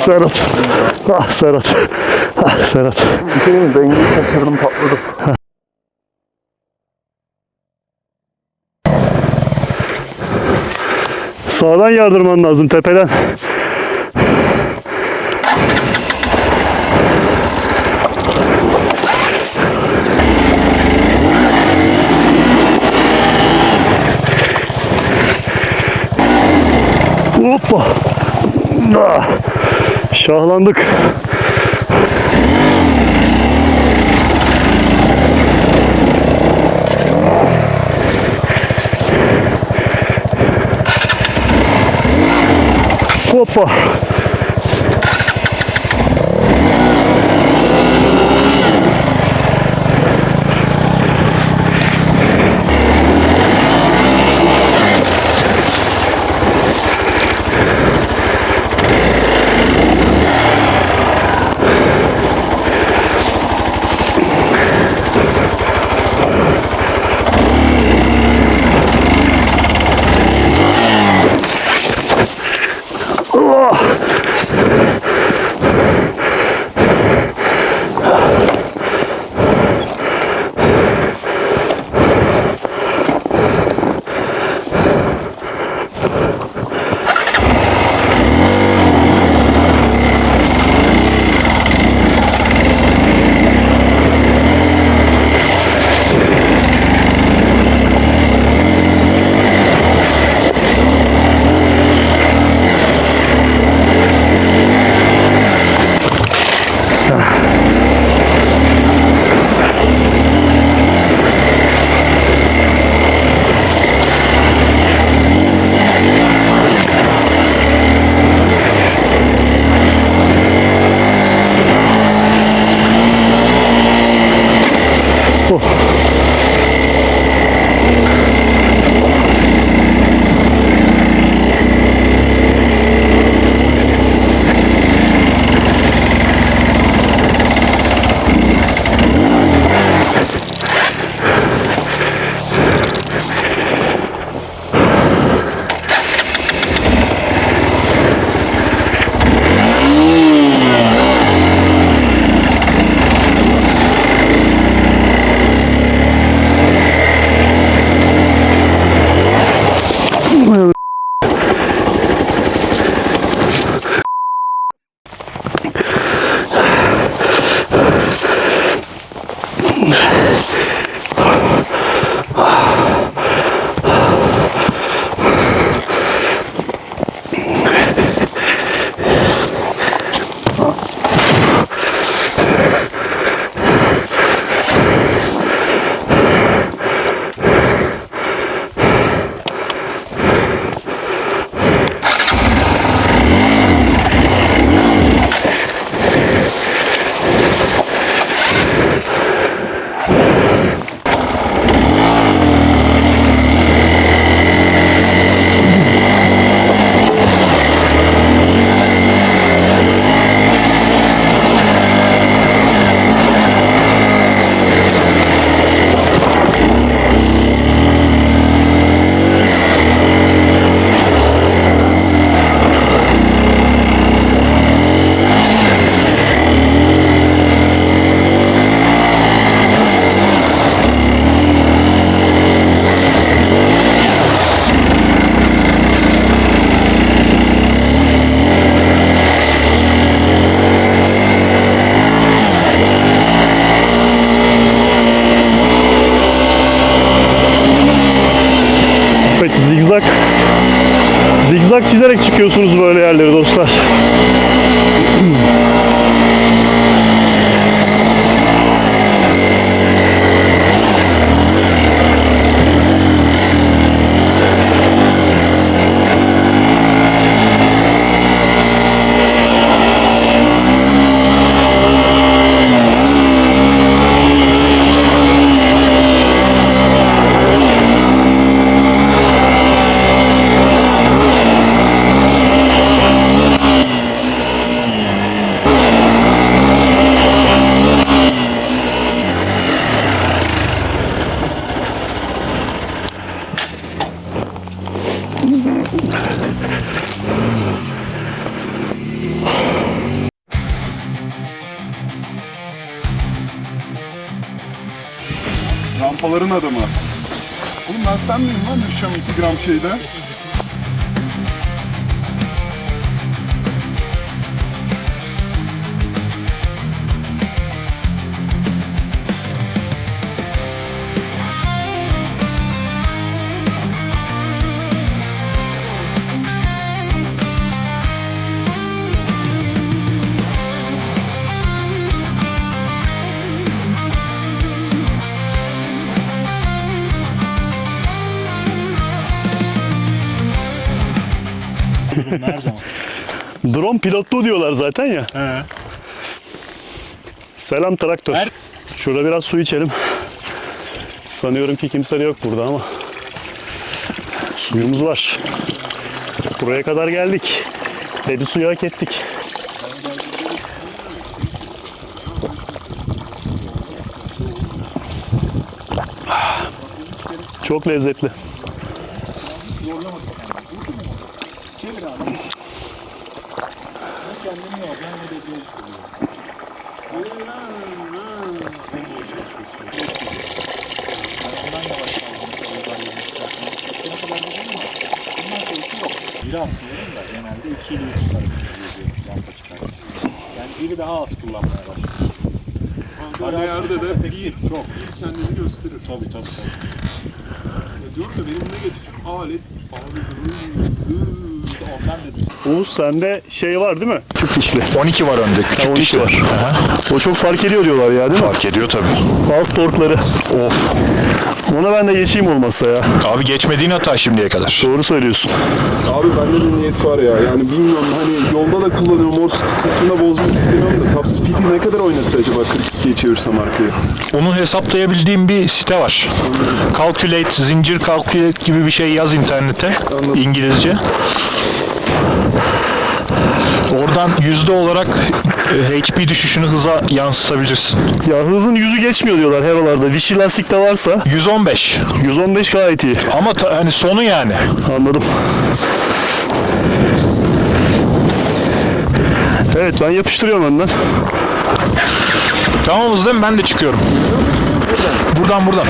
Serhat. Ah Serhat. Ah Serhat. Bir şey mi? Dengeyi kaçırdım patladım. Sağdan yardırman lazım tepeden. Hoppa. Ah, Şahlandık. Hoppa. Çizerek çıkıyorsunuz böyle yerleri dostlar. Rampaların adamı. Oğlum ben sen miyim lan düşeceğim 2 gram şeyden? Drone pilotlu diyorlar zaten ya. Selam traktör. Şurada biraz su içelim. Sanıyorum ki kimse yok burada ama. Suyumuz var. Buraya kadar geldik. Dedi suyu hak ettik. Çok lezzetli. Biri atlıyorum da genelde 2 ile 3 arasında lampa çıkartıyorum. Yani biri daha az kullanmaya başladım. Böyle yerde de Bir çok. kendini gösterir. Tabii tabii tabii. Ya diyorum da benim ne getirdim? Alet. Dedim. Oğuz sende şey var değil mi? Çift dişli. 12 var önde küçük Ha, 12 dişli. var. O çok fark ediyor diyorlar ya değil mi? Fark ediyor tabii. Alt torkları. Of. Ona ben de geçeyim olmazsa ya. Abi geçmediğin hata şimdiye kadar. Doğru söylüyorsun. Abi bende de niyet var ya. Yani bilmiyorum hani yolda da kullanıyorum. O kısmını bozmak istemiyorum da. Top speed'i ne kadar oynattı acaba 42'ye çevirsem arkaya? Onu hesaplayabildiğim bir site var. Calculate, zincir calculate gibi bir şey yaz internete. İngilizce. Oradan yüzde olarak e, HP düşüşünü hıza yansıtabilirsin. Ya hızın yüzü geçmiyor diyorlar her oralarda. Dişi lastikte varsa 115. 115 gayet iyi. Ama ta- hani sonu yani. Anladım. Evet ben yapıştırıyorum önden. Tamamız değil mi? Ben de çıkıyorum. Buradan buradan.